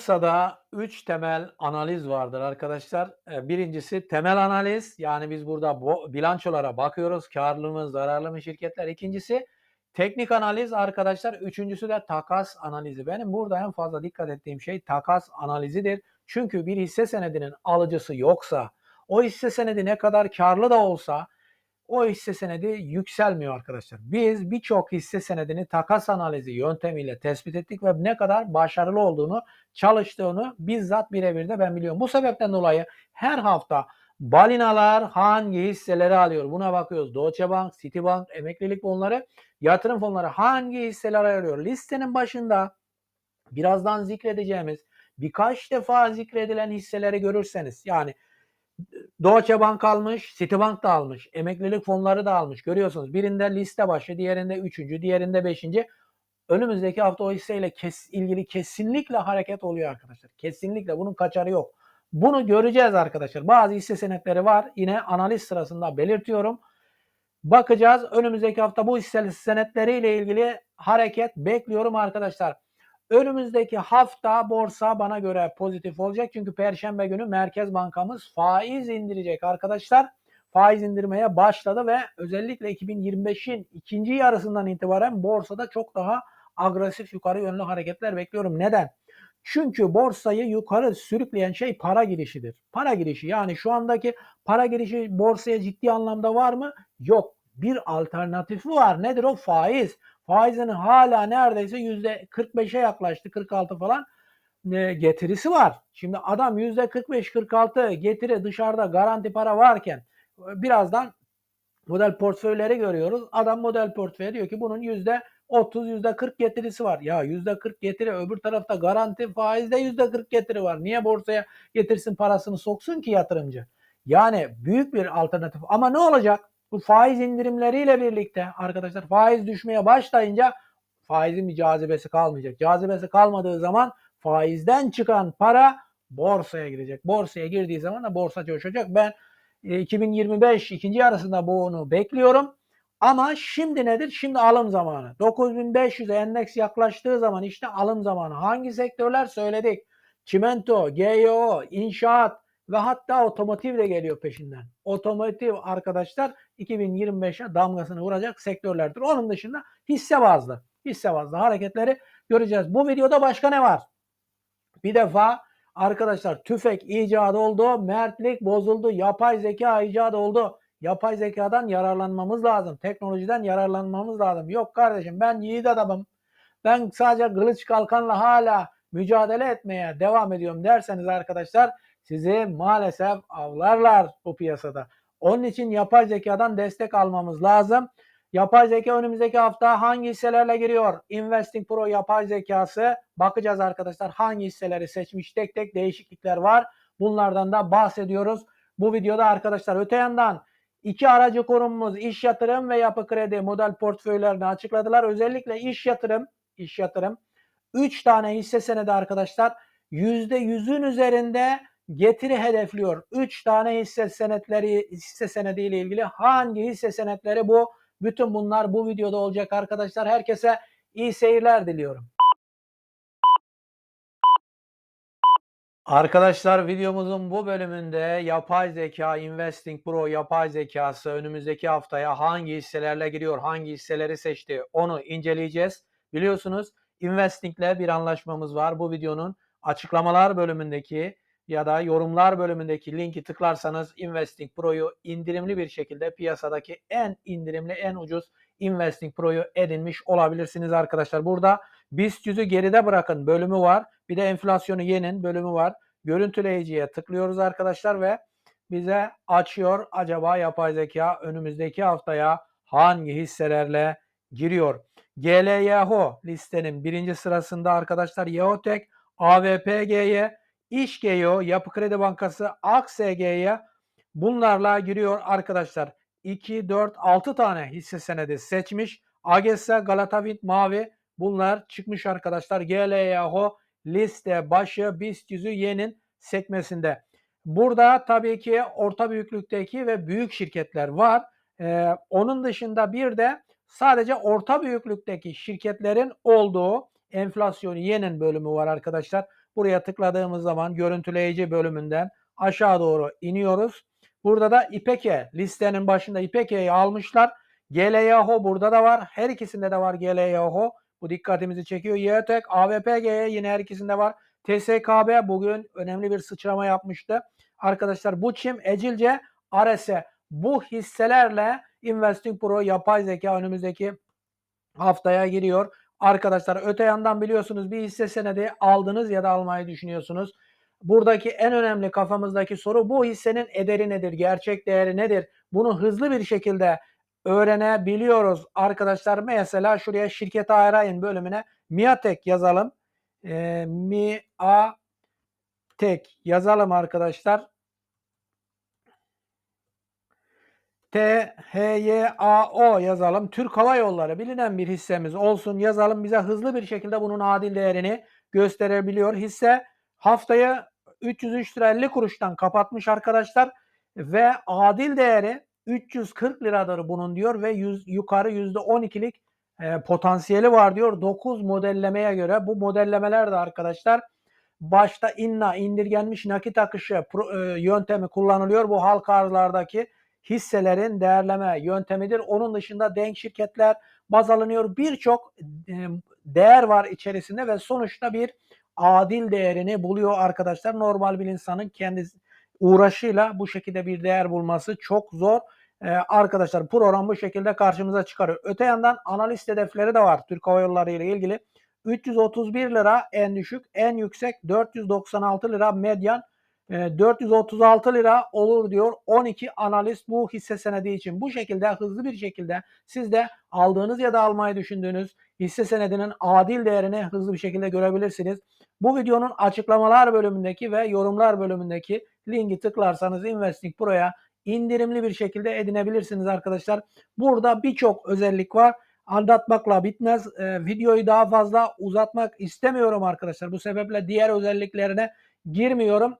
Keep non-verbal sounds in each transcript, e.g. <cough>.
Borsada 3 temel analiz vardır arkadaşlar. Eee, birincisi temel analiz. Yani biz burada bilançolara bakıyoruz. Kârlı mı, zararlı mı şirketler. İkincisi teknik analiz arkadaşlar. Üçüncüsü de takas analizi. Benim burada en fazla dikkat ettiğim şey takas analizidir. Çünkü bir hisse senedinin alıcısı yoksa, o hisse senedi ne kadar kârlı da olsa o hisse senedi yükselmiyor arkadaşlar. Biz birçok hisse senedini takas analizi yöntemiyle tespit ettik ve ne kadar başarılı olduğunu, çalıştığını bizzat birebir de ben biliyorum. Bu sebepten dolayı her hafta balinalar hangi hisseleri alıyor? Buna bakıyoruz. Deutsche Bank, Citibank, emeklilik fonları, yatırım fonları hangi hisseleri alıyor? Listenin başında birazdan zikredeceğimiz birkaç defa zikredilen hisseleri görürseniz yani Deutsche Bank almış, Citibank da almış, emeklilik fonları da almış. Görüyorsunuz birinde liste başı, diğerinde üçüncü, diğerinde beşinci. Önümüzdeki hafta o hisseyle kes, ilgili kesinlikle hareket oluyor arkadaşlar. Kesinlikle bunun kaçarı yok. Bunu göreceğiz arkadaşlar. Bazı hisse senetleri var. Yine analiz sırasında belirtiyorum. Bakacağız. Önümüzdeki hafta bu hisse senetleriyle ilgili hareket bekliyorum arkadaşlar. Önümüzdeki hafta borsa bana göre pozitif olacak. Çünkü Perşembe günü Merkez Bankamız faiz indirecek arkadaşlar. Faiz indirmeye başladı ve özellikle 2025'in ikinci yarısından itibaren borsada çok daha agresif yukarı yönlü hareketler bekliyorum. Neden? Çünkü borsayı yukarı sürükleyen şey para girişidir. Para girişi yani şu andaki para girişi borsaya ciddi anlamda var mı? Yok. Bir alternatifi var. Nedir o? Faiz. Faizinin hala neredeyse yüzde 45'e yaklaştı. 46 falan e, getirisi var. Şimdi adam yüzde 45-46 getiri dışarıda garanti para varken birazdan model portföyleri görüyoruz. Adam model portföyü diyor ki bunun yüzde 30 yüzde 40 getirisi var. Ya yüzde 40 getiri öbür tarafta garanti faizde yüzde 40 getiri var. Niye borsaya getirsin parasını soksun ki yatırımcı? Yani büyük bir alternatif. Ama ne olacak? Bu faiz indirimleriyle birlikte arkadaşlar faiz düşmeye başlayınca faizin bir cazibesi kalmayacak. Cazibesi kalmadığı zaman faizden çıkan para borsaya girecek. Borsaya girdiği zaman da borsa coşacak. Ben 2025 ikinci yarısında bunu bekliyorum. Ama şimdi nedir? Şimdi alım zamanı. 9500 endeks yaklaştığı zaman işte alım zamanı. Hangi sektörler söyledik? Çimento, GYO, inşaat ve hatta otomotiv de geliyor peşinden. Otomotiv arkadaşlar 2025'e damgasını vuracak sektörlerdir. Onun dışında hisse bazlı, hisse bazlı hareketleri göreceğiz. Bu videoda başka ne var? Bir defa arkadaşlar tüfek icadı oldu, mertlik bozuldu, yapay zeka icadı oldu. Yapay zekadan yararlanmamız lazım. Teknolojiden yararlanmamız lazım. Yok kardeşim ben yiğit adamım. Ben sadece kılıç kalkanla hala mücadele etmeye devam ediyorum derseniz arkadaşlar sizi maalesef avlarlar bu piyasada. Onun için yapay zekadan destek almamız lazım. Yapay zeka önümüzdeki hafta hangi hisselerle giriyor? Investing Pro yapay zekası. Bakacağız arkadaşlar hangi hisseleri seçmiş. Tek tek değişiklikler var. Bunlardan da bahsediyoruz. Bu videoda arkadaşlar öte yandan iki aracı kurumumuz iş yatırım ve yapı kredi model portföylerini açıkladılar. Özellikle iş yatırım, iş yatırım 3 tane hisse senedi arkadaşlar %100'ün üzerinde getiri hedefliyor. 3 tane hisse senetleri hisse senedi ile ilgili hangi hisse senetleri bu? Bütün bunlar bu videoda olacak arkadaşlar. Herkese iyi seyirler diliyorum. Arkadaşlar videomuzun bu bölümünde yapay zeka, Investing Pro yapay zekası önümüzdeki haftaya hangi hisselerle giriyor, hangi hisseleri seçti onu inceleyeceğiz. Biliyorsunuz Investing ile bir anlaşmamız var. Bu videonun açıklamalar bölümündeki ya da yorumlar bölümündeki linki tıklarsanız Investing Pro'yu indirimli bir şekilde piyasadaki en indirimli, en ucuz Investing Pro'yu edinmiş olabilirsiniz arkadaşlar. Burada BIST 100'ü geride bırakın bölümü var. Bir de enflasyonu yenin bölümü var. Görüntüleyiciye tıklıyoruz arkadaşlar ve bize açıyor acaba yapay zeka önümüzdeki haftaya hangi hisselerle giriyor. GLYHO listenin birinci sırasında arkadaşlar Yeotek, AVPG'ye, İşgeo, Yapı Kredi Bankası, AKSG'ye bunlarla giriyor arkadaşlar. 2, 4, 6 tane hisse senedi seçmiş. AGESA, Galata Wind, Mavi bunlar çıkmış arkadaşlar. GLYHO liste başı BIST 100'ü yenin sekmesinde. Burada tabii ki orta büyüklükteki ve büyük şirketler var. Ee, onun dışında bir de sadece orta büyüklükteki şirketlerin olduğu enflasyonu yenen bölümü var arkadaşlar. Buraya tıkladığımız zaman görüntüleyici bölümünden aşağı doğru iniyoruz. Burada da İpeke listenin başında İpeke'yi almışlar. GLYHO burada da var. Her ikisinde de var GLYHO. Bu dikkatimizi çekiyor. YTEK, AVPG yine her ikisinde var. TSKB bugün önemli bir sıçrama yapmıştı. Arkadaşlar bu çim Ecilce, Arese bu hisselerle Investing Pro yapay zeka önümüzdeki haftaya giriyor. Arkadaşlar öte yandan biliyorsunuz bir hisse senedi aldınız ya da almayı düşünüyorsunuz. Buradaki en önemli kafamızdaki soru bu hissenin ederi nedir? Gerçek değeri nedir? Bunu hızlı bir şekilde öğrenebiliyoruz. Arkadaşlar mesela şuraya şirketi arayın bölümüne Miatek yazalım. E, Miatek yazalım arkadaşlar. T, H, Y, A, O yazalım. Türk Hava Yolları bilinen bir hissemiz olsun yazalım. Bize hızlı bir şekilde bunun adil değerini gösterebiliyor. Hisse haftayı 303 lira 50 kuruştan kapatmış arkadaşlar ve adil değeri 340 liradır bunun diyor ve yüz, yukarı %12'lik e, potansiyeli var diyor 9 modellemeye göre. Bu modellemeler de arkadaşlar başta inna indirgenmiş nakit akışı pro, e, yöntemi kullanılıyor. Bu halka arzlardaki hisselerin değerleme yöntemidir. Onun dışında denk şirketler baz alınıyor. Birçok e, değer var içerisinde ve sonuçta bir adil değerini buluyor arkadaşlar. Normal bir insanın kendi uğraşıyla bu şekilde bir değer bulması çok zor. Ee, arkadaşlar program bu şekilde karşımıza çıkarıyor. Öte yandan analist hedefleri de var Türk Hava Yolları ile ilgili. 331 lira en düşük, en yüksek 496 lira medyan 436 lira olur diyor 12 analist bu hisse senedi için. Bu şekilde hızlı bir şekilde siz de aldığınız ya da almayı düşündüğünüz hisse senedinin adil değerini hızlı bir şekilde görebilirsiniz. Bu videonun açıklamalar bölümündeki ve yorumlar bölümündeki linki tıklarsanız Investing Pro'ya indirimli bir şekilde edinebilirsiniz arkadaşlar. Burada birçok özellik var. Anlatmakla bitmez. Ee, videoyu daha fazla uzatmak istemiyorum arkadaşlar. Bu sebeple diğer özelliklerine girmiyorum.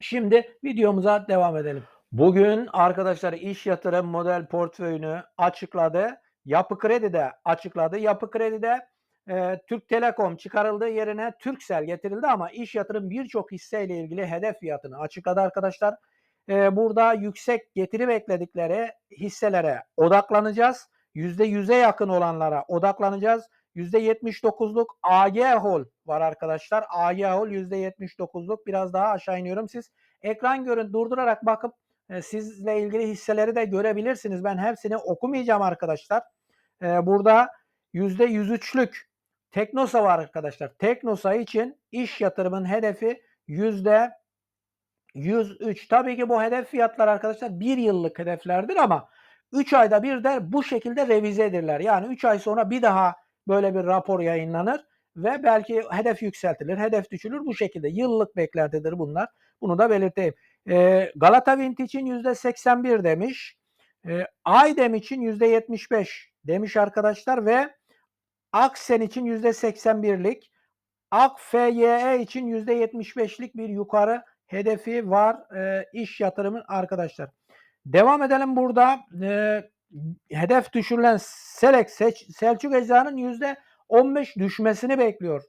Şimdi videomuza devam edelim. Bugün arkadaşlar iş yatırım model portföyünü açıkladı. Yapı Kredi de açıkladı. Yapı Kredi'de e, Türk Telekom çıkarıldığı yerine Türksel getirildi ama iş yatırım birçok hisseyle ilgili hedef fiyatını açıkladı arkadaşlar. E, burada yüksek getiri bekledikleri hisselere odaklanacağız. %100'e yakın olanlara odaklanacağız. %79'luk AG Hol var arkadaşlar. AG Hol %79'luk. Biraz daha aşağı iniyorum. Siz ekran görün durdurarak bakıp e, sizle ilgili hisseleri de görebilirsiniz. Ben hepsini okumayacağım arkadaşlar. E, burada %103'lük Teknosa var arkadaşlar. Teknosa için iş yatırımın hedefi yüzde 103. Tabii ki bu hedef fiyatlar arkadaşlar bir yıllık hedeflerdir ama 3 ayda bir de bu şekilde revize edirler. Yani 3 ay sonra bir daha böyle bir rapor yayınlanır ve belki hedef yükseltilir, hedef düşülür. Bu şekilde yıllık beklentidir bunlar. Bunu da belirteyim. E, Galata Wind için %81 demiş. E, Aydem için %75 demiş arkadaşlar ve Aksen için %81'lik, AKFYE için %75'lik bir yukarı hedefi var e, iş yatırımın arkadaşlar. Devam edelim burada. E, hedef düşürülen Selek Selçuk Ecza'nın %15 düşmesini bekliyor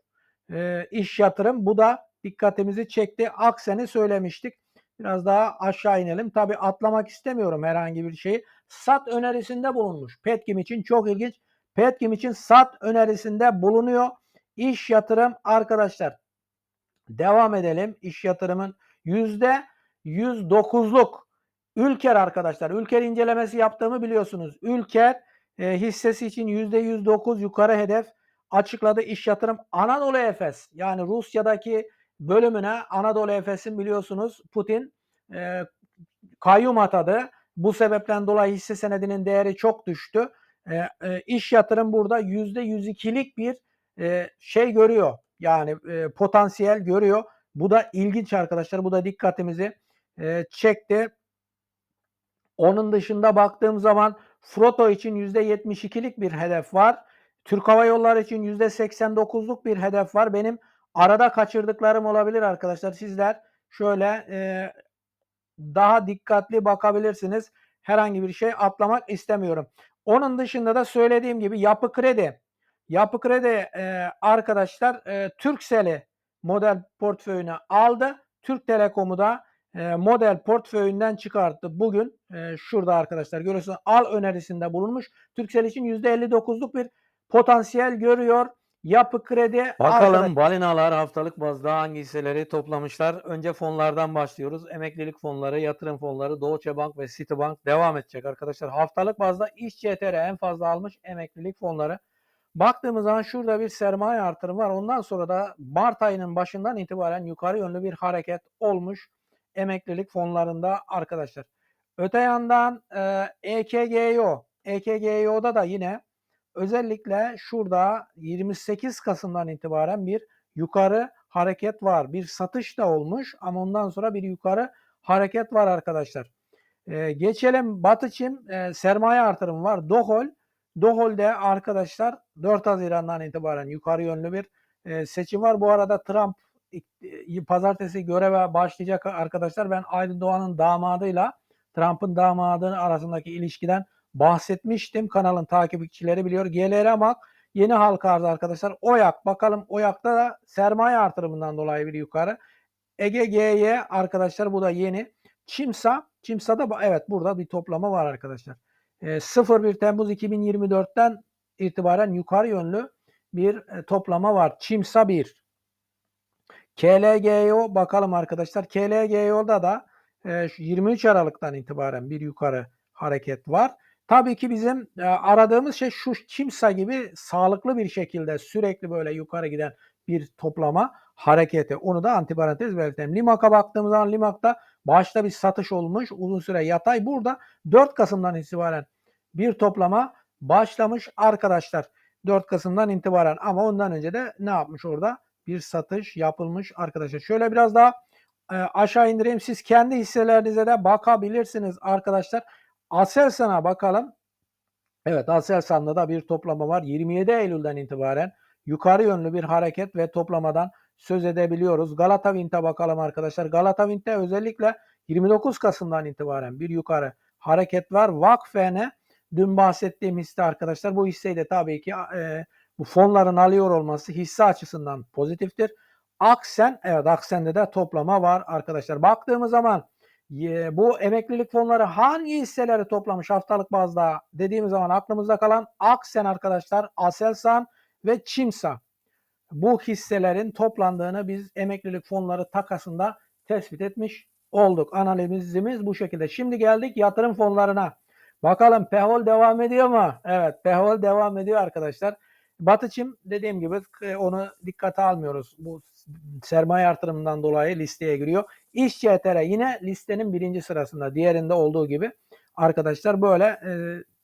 e, iş yatırım. Bu da dikkatimizi çekti. Aksen'i söylemiştik. Biraz daha aşağı inelim. Tabi atlamak istemiyorum herhangi bir şeyi. Sat önerisinde bulunmuş. Petkim için çok ilginç. Petkim için sat önerisinde bulunuyor. İş yatırım arkadaşlar. Devam edelim. İş yatırımın yüzde 109'luk Ülker arkadaşlar. Ülker incelemesi yaptığımı biliyorsunuz. Ülker e, hissesi için yüzde 109 yukarı hedef açıkladı. İş yatırım Anadolu Efes yani Rusya'daki bölümüne Anadolu Efes'in biliyorsunuz Putin e, kayyum atadı. Bu sebepten dolayı hisse senedinin değeri çok düştü. E, e, iş yatırım burada yüzde 102'lik bir e, şey görüyor. Yani e, potansiyel görüyor. Bu da ilginç arkadaşlar. Bu da dikkatimizi e, çekti. Onun dışında baktığım zaman Froto için %72'lik bir hedef var. Türk Hava Yolları için %89'luk bir hedef var. Benim arada kaçırdıklarım olabilir arkadaşlar. Sizler şöyle e, daha dikkatli bakabilirsiniz. Herhangi bir şey atlamak istemiyorum. Onun dışında da söylediğim gibi yapı kredi. Yapı kredi e, arkadaşlar e, Türksel'i model portföyüne aldı. Türk Telekom'u da model portföyünden çıkarttı. Bugün e, şurada arkadaşlar görüyorsunuz al önerisinde bulunmuş. Turkcell için %59'luk bir potansiyel görüyor. Yapı kredi Bakalım arkadaş- balinalar haftalık bazda hangi hisseleri toplamışlar? Önce fonlardan başlıyoruz. Emeklilik fonları, yatırım fonları, Deutsche Bank ve Citibank devam edecek arkadaşlar. Haftalık bazda iş CTR en fazla almış emeklilik fonları. Baktığımız zaman şurada bir sermaye artırım var. Ondan sonra da Mart ayının başından itibaren yukarı yönlü bir hareket olmuş emeklilik fonlarında arkadaşlar. Öte yandan e, EKGO, EKGO'da da yine özellikle şurada 28 Kasım'dan itibaren bir yukarı hareket var. Bir satış da olmuş ama ondan sonra bir yukarı hareket var arkadaşlar. Ee, geçelim Batı Çim e, sermaye artırımı var. Dohol. Dohol'de arkadaşlar 4 Haziran'dan itibaren yukarı yönlü bir e, seçim var. Bu arada Trump e, pazartesi göreve başlayacak arkadaşlar. Ben Aydın Doğan'ın damadıyla Trump'ın damadı arasındaki ilişkiden bahsetmiştim. Kanalın takipçileri biliyor. GLR Mak yeni halka arz arkadaşlar. Oyak bakalım Oyak'ta da sermaye artırımından dolayı bir yukarı. Ege GY arkadaşlar bu da yeni. Çimsa, Çimsa'da evet burada bir toplama var arkadaşlar. E, 01 Temmuz 2024'ten itibaren yukarı yönlü bir e, toplama var. Çimsa 1. KLGO bakalım arkadaşlar. KLGO'da da e, şu 23 Aralık'tan itibaren bir yukarı hareket var. Tabii ki bizim e, aradığımız şey şu Çimsa gibi sağlıklı bir şekilde sürekli böyle yukarı giden bir toplama hareketi. Onu da antiparantez belirtelim. Limak'a baktığımız zaman Limak'ta başta bir satış olmuş. Uzun süre yatay. Burada 4 Kasım'dan itibaren bir toplama başlamış arkadaşlar. 4 Kasım'dan itibaren ama ondan önce de ne yapmış orada? Bir satış yapılmış arkadaşlar. Şöyle biraz daha e, aşağı indireyim. Siz kendi hisselerinize de bakabilirsiniz arkadaşlar. Aselsan'a bakalım. Evet Aselsan'da da bir toplama var. 27 Eylül'den itibaren yukarı yönlü bir hareket ve toplamadan söz edebiliyoruz. Galata Wind'e bakalım arkadaşlar. Galata Wind'de özellikle 29 Kasım'dan itibaren bir yukarı hareket var. Vakfene dün bahsettiğim hisse arkadaşlar. Bu hisseyi de tabii ki e, bu fonların alıyor olması hisse açısından pozitiftir. Aksen, evet Aksen'de de toplama var arkadaşlar. Baktığımız zaman bu emeklilik fonları hangi hisseleri toplamış haftalık bazda dediğimiz zaman aklımızda kalan Aksen arkadaşlar, Aselsan ve Çimsa. Bu hisselerin toplandığını biz emeklilik fonları takasında tespit etmiş olduk. Analizimiz bu şekilde. Şimdi geldik yatırım fonlarına. Bakalım Pehol devam ediyor mu? Evet Pehol devam ediyor arkadaşlar. Batıçım dediğim gibi e, onu dikkate almıyoruz. Bu sermaye artırımından dolayı listeye giriyor. İş CTR yine listenin birinci sırasında. Diğerinde olduğu gibi arkadaşlar böyle e,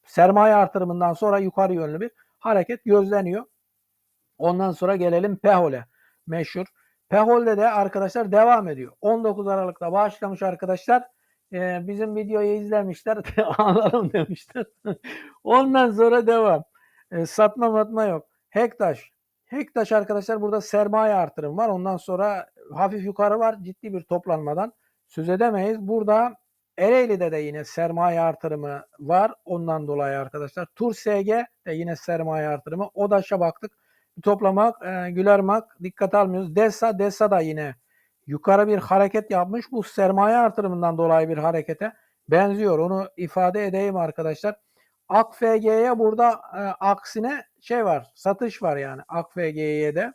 sermaye artırımından sonra yukarı yönlü bir hareket gözleniyor. Ondan sonra gelelim Pehol'e. Meşhur. Pehol'de de arkadaşlar devam ediyor. 19 Aralık'ta başlamış arkadaşlar. Ee, bizim videoyu izlemişler. <laughs> Anladım demişler. <laughs> Ondan sonra devam. Ee, satma matma yok. Hektaş. Hektaş arkadaşlar burada sermaye artırım var. Ondan sonra hafif yukarı var. Ciddi bir toplanmadan söz edemeyiz. Burada Ereğli'de de yine sermaye artırımı var. Ondan dolayı arkadaşlar. Tur SG de yine sermaye artırımı. ODAŞ'a baktık. Toplamak, e, Gülermak dikkat almıyoruz. DESA, DESA da yine yukarı bir hareket yapmış. Bu sermaye artırımından dolayı bir harekete benziyor. Onu ifade edeyim arkadaşlar. AKFG'ye burada e, aksine şey var. Satış var yani AKFG'ye de.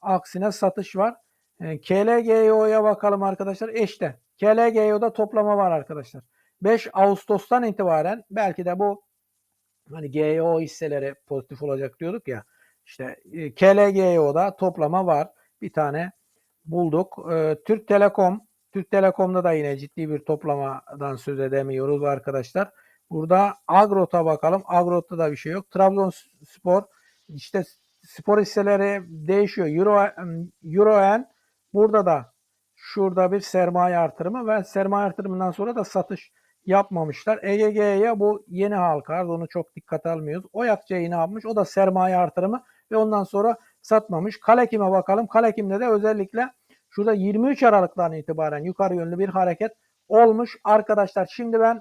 Aksine satış var. E, KLGO'ya bakalım arkadaşlar. İşte KLGO'da toplama var arkadaşlar. 5 Ağustos'tan itibaren belki de bu hani GEO hisseleri pozitif olacak diyorduk ya. İşte e, KLGO'da toplama var. Bir tane bulduk. E, Türk Telekom, Türk Telekom'da da yine ciddi bir toplamadan söz edemiyoruz arkadaşlar. Burada Agrot'a bakalım. Agrot'ta da bir şey yok. Trabzonspor işte spor hisseleri değişiyor. Euro Euroen burada da şurada bir sermaye artırımı ve sermaye artırımından sonra da satış yapmamışlar. EGG'ye bu yeni halka onu çok dikkate almıyoruz. Oyakçı'yı ne yapmış? O da sermaye artırımı ve ondan sonra satmamış. Kalekim'e bakalım. Kalekim'de de özellikle şurada 23 Aralık'tan itibaren yukarı yönlü bir hareket olmuş. Arkadaşlar şimdi ben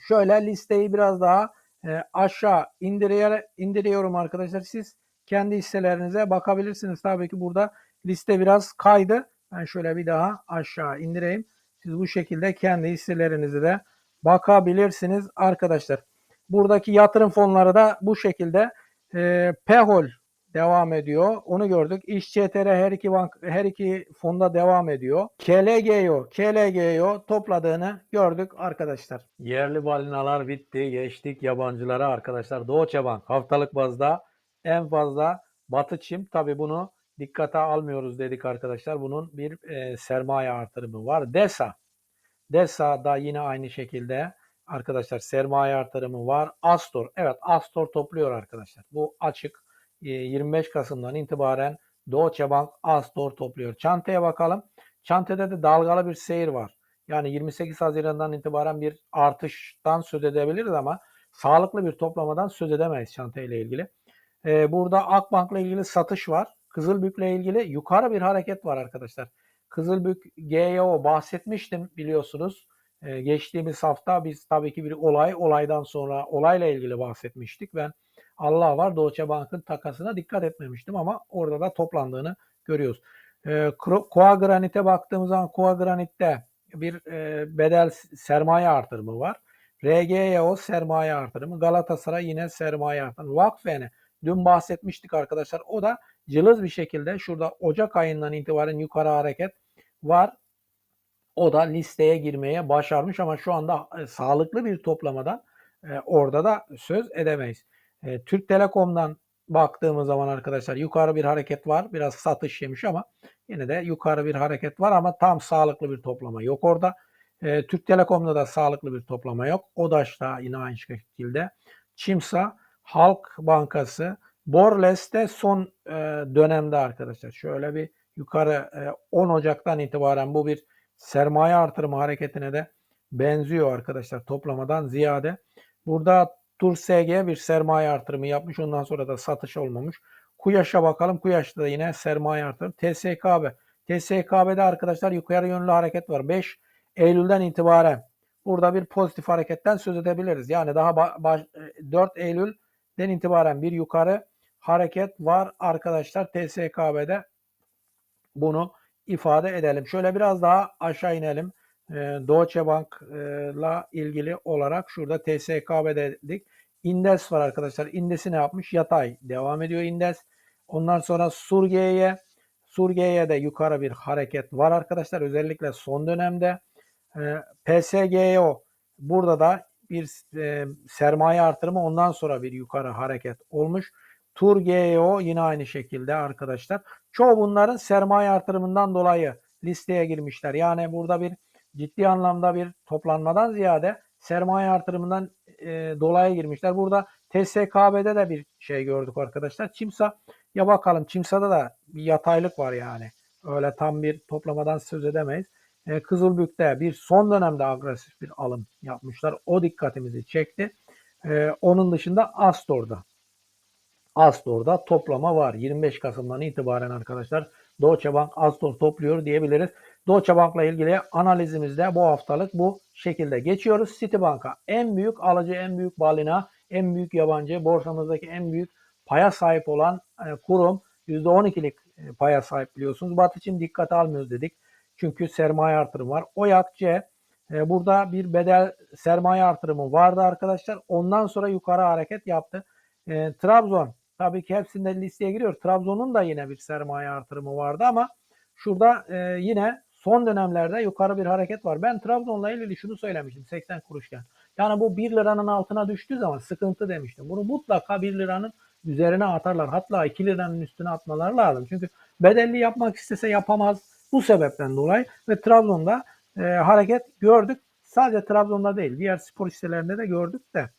şöyle listeyi biraz daha e, aşağı indiriyor, indiriyorum arkadaşlar. Siz kendi hisselerinize bakabilirsiniz. Tabii ki burada liste biraz kaydı. Ben şöyle bir daha aşağı indireyim. Siz bu şekilde kendi hisselerinizi de bakabilirsiniz arkadaşlar. Buradaki yatırım fonları da bu şekilde e, PEHOL devam ediyor. Onu gördük. İşçetr her iki bank her iki fonda devam ediyor. KLGO, KLGO topladığını gördük arkadaşlar. Yerli balinalar bitti. Geçtik yabancılara arkadaşlar. Doğuçe Bank haftalık bazda en fazla Batı Çim. Tabi bunu dikkate almıyoruz dedik arkadaşlar. Bunun bir e, sermaye artırımı var. DESA. DESA da yine aynı şekilde arkadaşlar sermaye artırımı var. Astor. Evet Astor topluyor arkadaşlar. Bu açık. E, 25 Kasım'dan itibaren Deutsche Bank Astor topluyor. Çantaya bakalım. Çantada da dalgalı bir seyir var. Yani 28 Haziran'dan itibaren bir artıştan söz edebiliriz ama sağlıklı bir toplamadan söz edemeyiz çanta ile ilgili. Ee, burada Akbank'la ilgili satış var. Kızılbük'le ilgili yukarı bir hareket var arkadaşlar. Kızılbük GYO bahsetmiştim biliyorsunuz. Ee, geçtiğimiz hafta biz tabii ki bir olay, olaydan sonra olayla ilgili bahsetmiştik. Ben Allah var Deutsche Bank'ın takasına dikkat etmemiştim ama orada da toplandığını görüyoruz. Ee, Koa Granit'e baktığımız zaman Koa Granit'te bir e, bedel sermaye artırımı var. RGYO sermaye artırımı. Galatasaray yine sermaye artırımı. Vakfene dün bahsetmiştik arkadaşlar. O da cılız bir şekilde şurada Ocak ayından itibaren yukarı hareket var. O da listeye girmeye başarmış ama şu anda e, sağlıklı bir toplamadan e, orada da söz edemeyiz. E, Türk Telekom'dan baktığımız zaman arkadaşlar yukarı bir hareket var. Biraz satış yemiş ama yine de yukarı bir hareket var ama tam sağlıklı bir toplama yok orada. E, Türk Telekom'da da sağlıklı bir toplama yok. ODAŞ'ta yine aynı şekilde. Çimsa, Halk Bankası, Borles'te son e, dönemde arkadaşlar. Şöyle bir yukarı e, 10 Ocak'tan itibaren bu bir sermaye artırımı hareketine de benziyor arkadaşlar toplamadan ziyade. Burada Tur SG bir sermaye artırımı yapmış. Ondan sonra da satış olmamış. Kuyaş'a bakalım. Kuyaş'ta da yine sermaye artırımı. TSKB. TSKB'de arkadaşlar yukarı yönlü hareket var. 5 Eylül'den itibaren burada bir pozitif hareketten söz edebiliriz. Yani daha baş, 4 Eylül'den itibaren bir yukarı hareket var arkadaşlar TSKB'de. Bunu ifade edelim. Şöyle biraz daha aşağı inelim. Deutsche Bank'la ilgili olarak şurada TSKB dedik. Indes var arkadaşlar. Indes'i ne yapmış? Yatay. Devam ediyor Indes. Ondan sonra Surge'ye Surge'ye de yukarı bir hareket var arkadaşlar. Özellikle son dönemde. PSGO burada da bir sermaye artırımı ondan sonra bir yukarı hareket olmuş. Turgeo yine aynı şekilde arkadaşlar. Çoğu bunların sermaye artırımından dolayı listeye girmişler. Yani burada bir ciddi anlamda bir toplanmadan ziyade sermaye artırımından e, dolayı girmişler. Burada TSKB'de de bir şey gördük arkadaşlar. Çimsa ya bakalım Çimsa'da da bir yataylık var yani. Öyle tam bir toplamadan söz edemeyiz. E, Kızılbük'te bir son dönemde agresif bir alım yapmışlar. O dikkatimizi çekti. E, onun dışında Astor'da. Astor'da toplama var. 25 Kasım'dan itibaren arkadaşlar Deutsche Bank Astor topluyor diyebiliriz. Deutsche Bank'la ilgili analizimizde bu haftalık bu şekilde geçiyoruz. Citibank'a en büyük alıcı, en büyük balina, en büyük yabancı, borsamızdaki en büyük paya sahip olan e, kurum %12'lik e, paya sahip biliyorsunuz. Batı için dikkat almıyoruz dedik. Çünkü sermaye artırımı var. Oyak C e, burada bir bedel sermaye artırımı vardı arkadaşlar. Ondan sonra yukarı hareket yaptı. Trabzon tabii ki hepsinde listeye giriyor. Trabzon'un da yine bir sermaye artırımı vardı ama şurada yine son dönemlerde yukarı bir hareket var. Ben Trabzon'la ilgili şunu söylemiştim 80 kuruşken. Yani bu 1 liranın altına düştüğü zaman sıkıntı demiştim. Bunu mutlaka 1 liranın üzerine atarlar. Hatta 2 liranın üstüne atmaları lazım. Çünkü bedelli yapmak istese yapamaz bu sebepten dolayı ve Trabzon'da e, hareket gördük. Sadece Trabzon'da değil diğer spor hisselerinde de gördük de.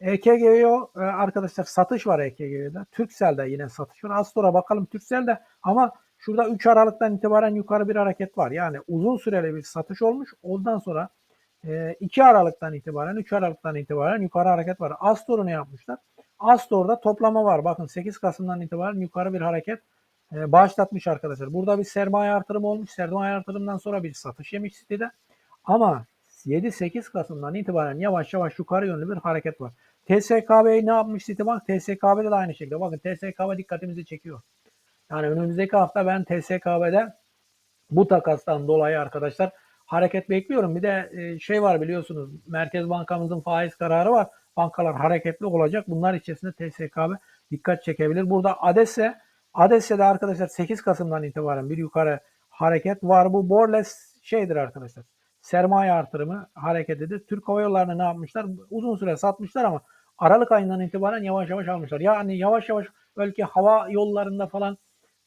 EKGO e, arkadaşlar satış var EKGO'da. Türksel'de yine satış var. Astor'a bakalım Türksel'de ama şurada 3 Aralık'tan itibaren yukarı bir hareket var. Yani uzun süreli bir satış olmuş. Ondan sonra 2 e, Aralık'tan itibaren 3 Aralık'tan itibaren yukarı hareket var. Astor'u ne yapmışlar? Astor'da toplama var. Bakın 8 Kasım'dan itibaren yukarı bir hareket e, başlatmış arkadaşlar. Burada bir sermaye artırımı olmuş. Sermaye artırımından sonra bir satış yemiş sitede. Ama 7-8 Kasım'dan itibaren yavaş yavaş yukarı yönlü bir hareket var. TSKB ne yapmış Citibank? TSKB'de de aynı şekilde. Bakın TSKB dikkatimizi çekiyor. Yani önümüzdeki hafta ben TSKB'de bu takastan dolayı arkadaşlar hareket bekliyorum. Bir de e, şey var biliyorsunuz Merkez Bankamızın faiz kararı var. Bankalar hareketli olacak. Bunlar içerisinde TSKB dikkat çekebilir. Burada ADESE ADESE'de arkadaşlar 8 Kasım'dan itibaren bir yukarı hareket var. Bu Borles şeydir arkadaşlar. Sermaye artırımı hareketidir. Türk Hava Yolları'nı ne yapmışlar? Uzun süre satmışlar ama Aralık ayından itibaren yavaş yavaş almışlar. Yani yavaş yavaş belki hava yollarında falan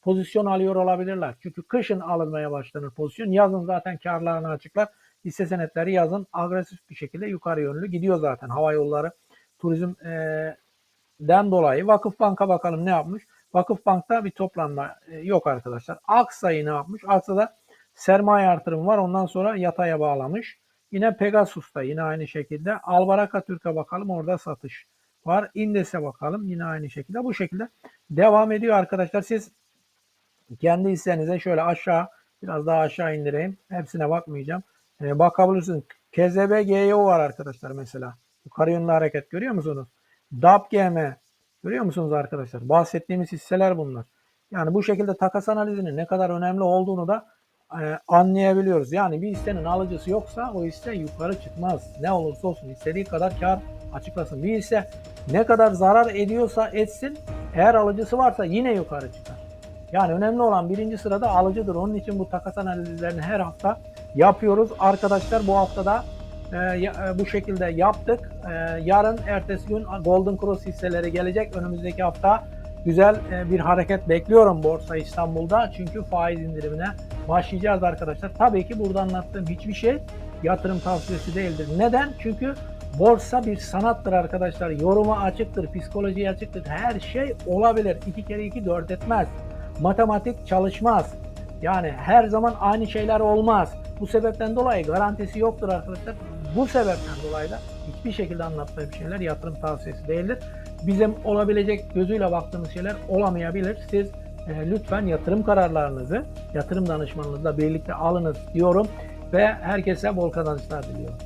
pozisyon alıyor olabilirler. Çünkü kışın alınmaya başlanır pozisyon. Yazın zaten karlarını açıklar. Hisse senetleri yazın agresif bir şekilde yukarı yönlü gidiyor zaten. Hava yolları turizm eee, den dolayı Vakıfbank'a bakalım ne yapmış. Vakıfbank'ta bir toplanma e, yok arkadaşlar. Aksa'yı ne yapmış? Aksa'da sermaye artırımı var. Ondan sonra yataya bağlamış. Yine Pegasus'ta yine aynı şekilde. Albaraka Türk'e bakalım. Orada satış var. Indes'e bakalım. Yine aynı şekilde. Bu şekilde devam ediyor arkadaşlar. Siz kendi hissenize şöyle aşağı biraz daha aşağı indireyim. Hepsine bakmayacağım. Ee, bakabilirsiniz. KZB GYO var arkadaşlar mesela. Yukarı yönlü hareket görüyor musunuz? DAPGM görüyor musunuz arkadaşlar? Bahsettiğimiz hisseler bunlar. Yani bu şekilde takas analizinin ne kadar önemli olduğunu da e, anlayabiliyoruz. Yani bir hissenin alıcısı yoksa o hisse yukarı çıkmaz. Ne olursa olsun istediği kadar kar açıklasın. Bir hisse ne kadar zarar ediyorsa etsin eğer alıcısı varsa yine yukarı çıkar. Yani önemli olan birinci sırada alıcıdır. Onun için bu takas analizlerini her hafta yapıyoruz. Arkadaşlar bu haftada e, e, bu şekilde yaptık. E, yarın ertesi gün Golden Cross hisseleri gelecek. Önümüzdeki hafta güzel e, bir hareket bekliyorum Borsa İstanbul'da. Çünkü faiz indirimine başlayacağız arkadaşlar. Tabii ki burada anlattığım hiçbir şey yatırım tavsiyesi değildir. Neden? Çünkü borsa bir sanattır arkadaşlar. Yoruma açıktır, psikolojiye açıktır. Her şey olabilir. 2 kere 2 4 etmez. Matematik çalışmaz. Yani her zaman aynı şeyler olmaz. Bu sebepten dolayı garantisi yoktur arkadaşlar. Bu sebepten dolayı da hiçbir şekilde anlattığım şeyler yatırım tavsiyesi değildir. Bizim olabilecek gözüyle baktığımız şeyler olamayabilir. Siz e, lütfen yatırım kararlarınızı yatırım danışmanınızla birlikte alınız diyorum ve herkese bol kazançlar diliyorum.